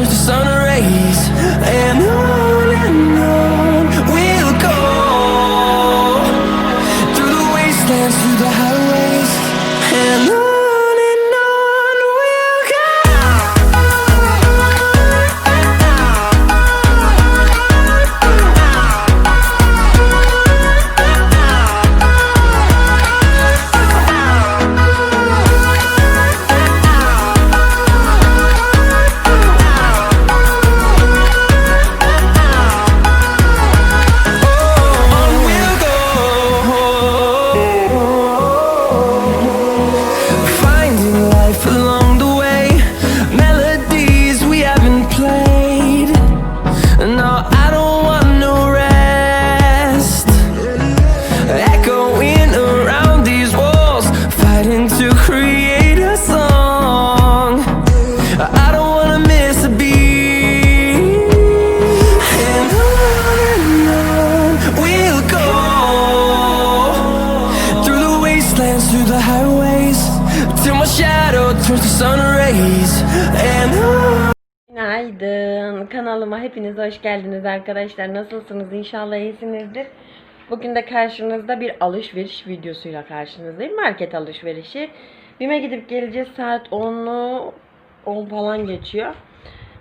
Shadow turns to sun rays. And on Günaydın. Kanalıma hepiniz hoş geldiniz arkadaşlar. Nasılsınız? İnşallah iyisinizdir. Bugün de karşınızda bir alışveriş videosuyla karşınızdayım. Market alışverişi. BİM'e gidip geleceğiz. Saat 10'u 10 falan geçiyor.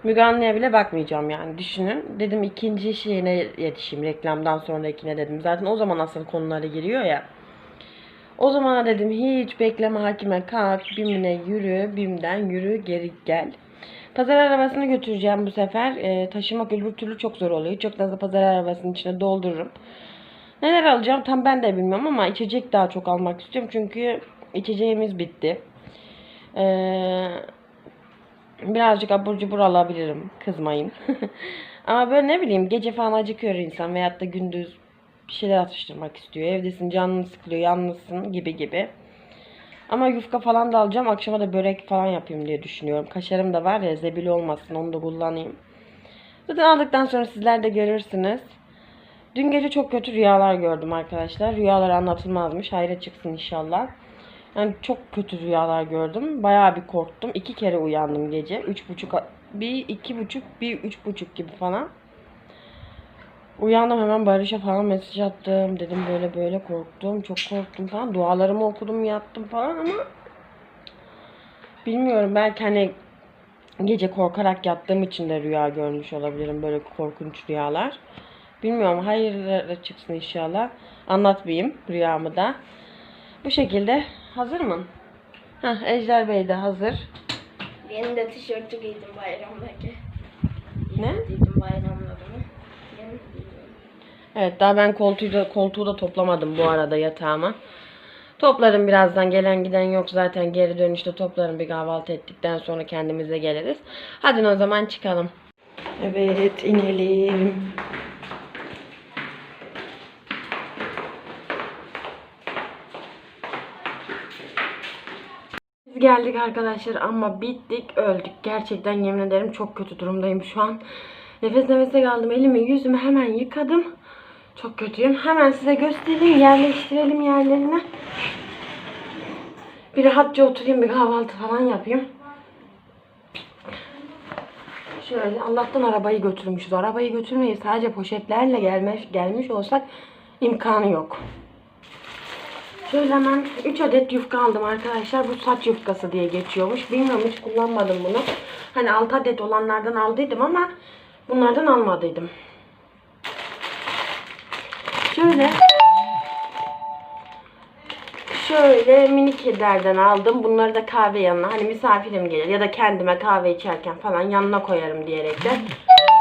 Müge Anlı'ya bile bakmayacağım yani düşünün. Dedim ikinci şeyine yetişeyim reklamdan sonrakine dedim. Zaten o zaman asıl konuları giriyor ya. O zaman dedim hiç bekleme hakime kalk, BİM'ine yürü, BİM'den yürü geri gel. Pazar arabasını götüreceğim bu sefer. Ee, taşımak öbür türlü çok zor oluyor. Çok fazla pazar arabasının içine doldururum. Neler alacağım tam ben de bilmiyorum ama içecek daha çok almak istiyorum. Çünkü içeceğimiz bitti. Ee, birazcık abur cubur alabilirim. Kızmayın. ama böyle ne bileyim gece falan acıkıyor insan veyahut da gündüz bir şeyler atıştırmak istiyor. Evdesin canın sıkılıyor yalnızsın gibi gibi. Ama yufka falan da alacağım. Akşama da börek falan yapayım diye düşünüyorum. Kaşarım da var ya zebil olmasın onu da kullanayım. Zaten aldıktan sonra sizler de görürsünüz. Dün gece çok kötü rüyalar gördüm arkadaşlar. Rüyalar anlatılmazmış. Hayra çıksın inşallah. Yani çok kötü rüyalar gördüm. Bayağı bir korktum. İki kere uyandım gece. Üç buçuk, bir iki buçuk, bir üç buçuk gibi falan. Uyandım hemen Barış'a falan mesaj attım. Dedim böyle böyle korktum. Çok korktum falan. Dualarımı okudum yattım falan ama bilmiyorum belki hani gece korkarak yattığım için de rüya görmüş olabilirim. Böyle korkunç rüyalar. Bilmiyorum hayırlı çıksın inşallah. Anlatmayayım rüyamı da. Bu şekilde hazır mı? Heh, Ejder Bey de hazır. Benim de tişörtü giydim bayramdaki. Ne? Giydim bayramlarını. Yeni. Evet daha ben koltuğu da, koltuğu da toplamadım bu arada yatağıma. Toplarım birazdan gelen giden yok zaten geri dönüşte toplarım bir kahvaltı ettikten sonra kendimize geliriz. Hadi o zaman çıkalım. Evet inelim. Biz geldik arkadaşlar ama bittik öldük. Gerçekten yemin ederim çok kötü durumdayım şu an. Nefes nefese kaldım. Elimi yüzümü hemen yıkadım. Çok kötüyüm. Hemen size göstereyim. Yerleştirelim yerlerine. Bir rahatça oturayım. Bir kahvaltı falan yapayım. Şöyle Allah'tan arabayı götürmüşüz. Arabayı götürmeyi sadece poşetlerle gelmiş, gelmiş olsak imkanı yok. Şöyle hemen 3 adet yufka aldım arkadaşlar. Bu saç yufkası diye geçiyormuş. Bilmiyorum hiç kullanmadım bunu. Hani 6 adet olanlardan aldıydım ama bunlardan almadıydım. Şöyle şöyle mini kedilerden aldım. Bunları da kahve yanına hani misafirim gelir ya da kendime kahve içerken falan yanına koyarım diyerekten.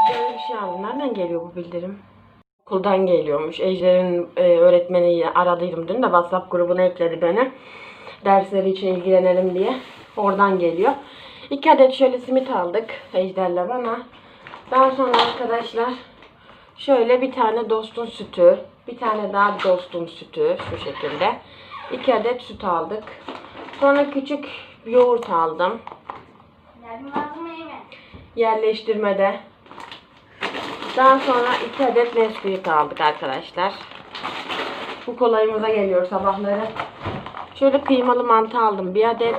Böyle bir şey aldım. Nereden geliyor bu bildirim? Okuldan geliyormuş. Ejder'in e, öğretmeni aradıydım dün de WhatsApp grubuna ekledi beni. Dersleri için ilgilenelim diye. Oradan geliyor. İki adet şöyle simit aldık Ejder'le bana. Daha sonra arkadaşlar Şöyle bir tane dostun sütü. Bir tane daha dostun sütü. Şu şekilde. İki adet süt aldık. Sonra küçük yoğurt aldım. Yerleştirmede. Daha sonra iki adet Nesquik aldık arkadaşlar. Bu kolayımıza geliyor sabahları. Şöyle kıymalı mantı aldım. Bir adet.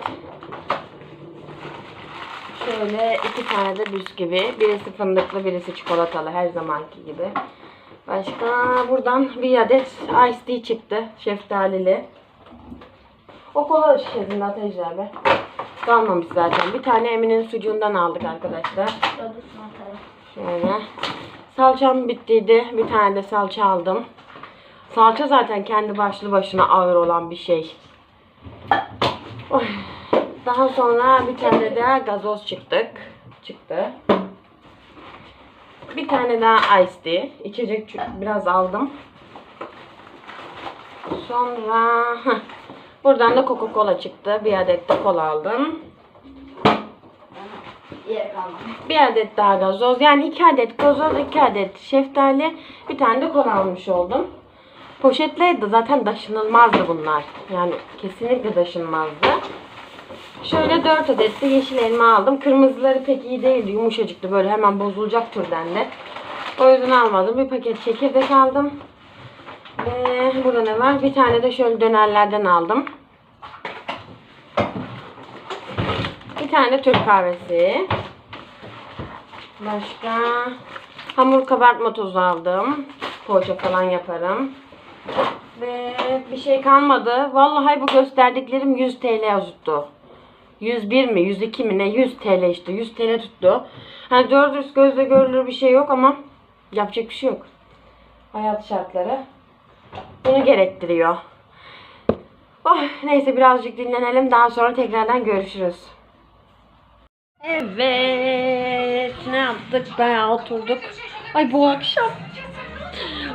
Şöyle iki tane de bisküvi. Birisi fındıklı, birisi çikolatalı her zamanki gibi. Başka buradan bir adet ice tea çıktı. Şeftalili. O kola şişesinde ateşler be. Kalmamış zaten. Bir tane Emin'in sucuğundan aldık arkadaşlar. Şöyle. Salçam bittiydi. Bir tane de salça aldım. Salça zaten kendi başlı başına ağır olan bir şey. Daha sonra bir tane daha gazoz çıktık. Çıktı. Bir tane daha ice tea. İçecek biraz aldım. Sonra heh, buradan da Coca-Cola çıktı. Bir adet de kola aldım. Bir adet daha gazoz. Yani iki adet gazoz, iki adet şeftali, bir tane de kola almış oldum. Poşetleydi zaten taşınılmazdı bunlar. Yani kesinlikle taşınmazdı. Şöyle dört adet de yeşil elma aldım. Kırmızıları pek iyi değildi. Yumuşacıktı. Böyle hemen bozulacak türden de. O yüzden almadım. Bir paket çekirdek aldım. Ve burada ne var? Bir tane de şöyle dönerlerden aldım. Bir tane Türk kahvesi. Başka hamur kabartma tozu aldım. Poğaça falan yaparım. Ve bir şey kalmadı. Vallahi bu gösterdiklerim 100 TL yazıttı. 101 mi 102 mi ne 100 TL işte 100 TL tuttu. Hani doğru dürüst gözle görülür bir şey yok ama yapacak bir şey yok. Hayat şartları bunu gerektiriyor. Oh, neyse birazcık dinlenelim daha sonra tekrardan görüşürüz. Evet. Ne yaptık? Bayağı oturduk. Ay bu akşam.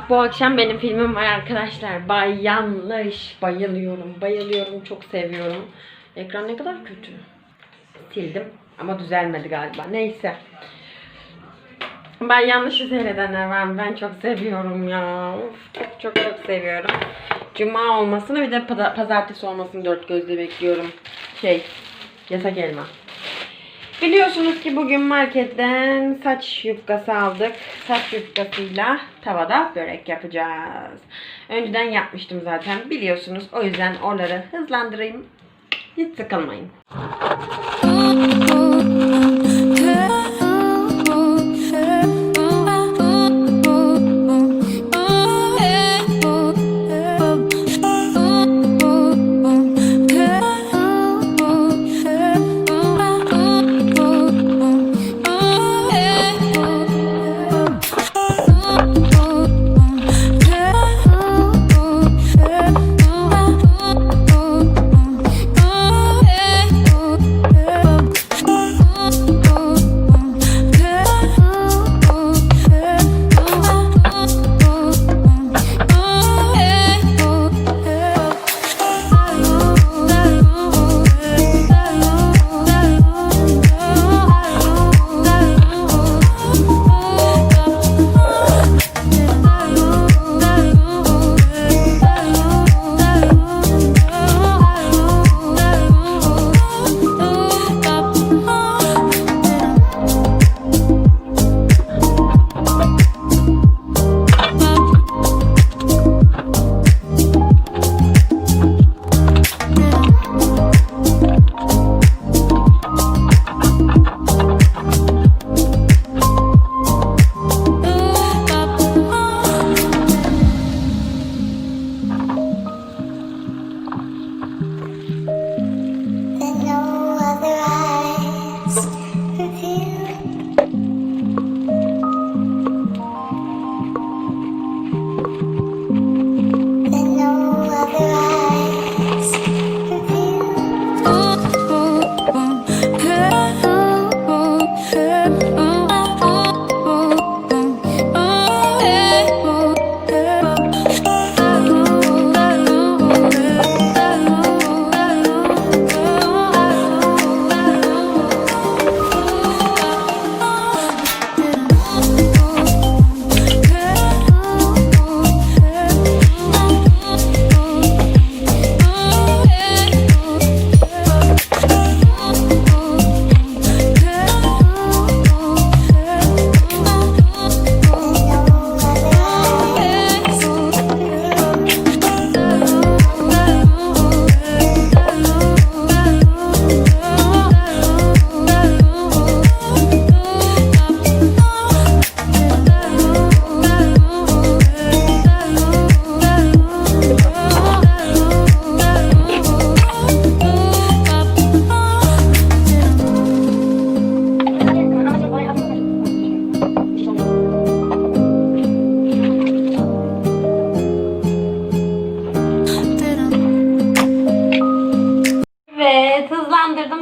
Bu akşam benim filmim var arkadaşlar. Bay Yanlış. Bayılıyorum. Bayılıyorum. Çok seviyorum. Ekran ne kadar kötü. Sildim. Ama düzelmedi galiba. Neyse. Ben yanlışı seyredenler var? Ben çok seviyorum ya. Of, çok çok çok seviyorum. Cuma olmasını bir de pazartesi olmasını dört gözle bekliyorum. Şey, yasak elma. Biliyorsunuz ki bugün marketten saç yufkası aldık. Saç yufkasıyla tavada börek yapacağız. Önceden yapmıştım zaten biliyorsunuz. O yüzden oraları hızlandırayım. Hiç sıkılmayın.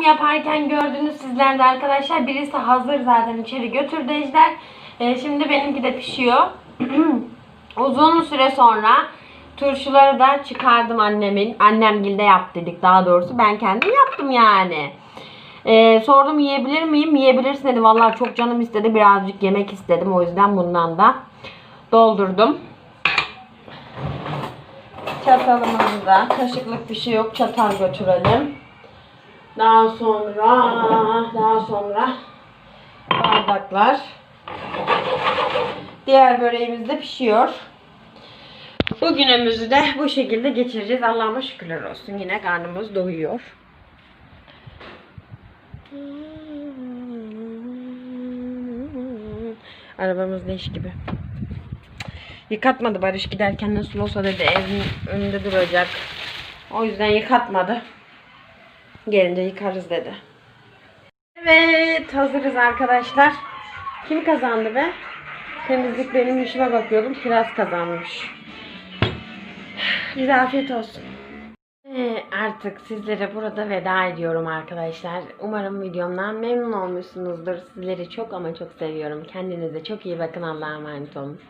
Yaparken gördünüz sizler de arkadaşlar. Birisi hazır zaten içeri götürdü Ejder. Ee, şimdi benimki de pişiyor. Uzun süre sonra turşuları da çıkardım annemin. Annemgilde yap dedik daha doğrusu. Ben kendim yaptım yani. Ee, sordum yiyebilir miyim? Yiyebilirsin dedi. Vallahi çok canım istedi. Birazcık yemek istedim. O yüzden bundan da doldurdum. Çatalımızı da kaşıklık bir şey yok. Çatal götürelim. Daha sonra daha sonra bardaklar. Diğer böreğimiz de pişiyor. Bugünümüzü de bu şekilde geçireceğiz. Allah'ıma şükürler olsun. Yine karnımız doyuyor. Arabamız leş gibi. Yıkatmadı Barış giderken nasıl olsa dedi evin önünde duracak. O yüzden yıkatmadı. Gelince yıkarız dedi. Evet hazırız arkadaşlar. Kim kazandı be? Temizlik benim işime bakıyordum. Kiraz kazanmış. Bize afiyet olsun. Ee, artık sizlere burada veda ediyorum arkadaşlar. Umarım videomdan memnun olmuşsunuzdur. Sizleri çok ama çok seviyorum. Kendinize çok iyi bakın. Allah'a emanet olun.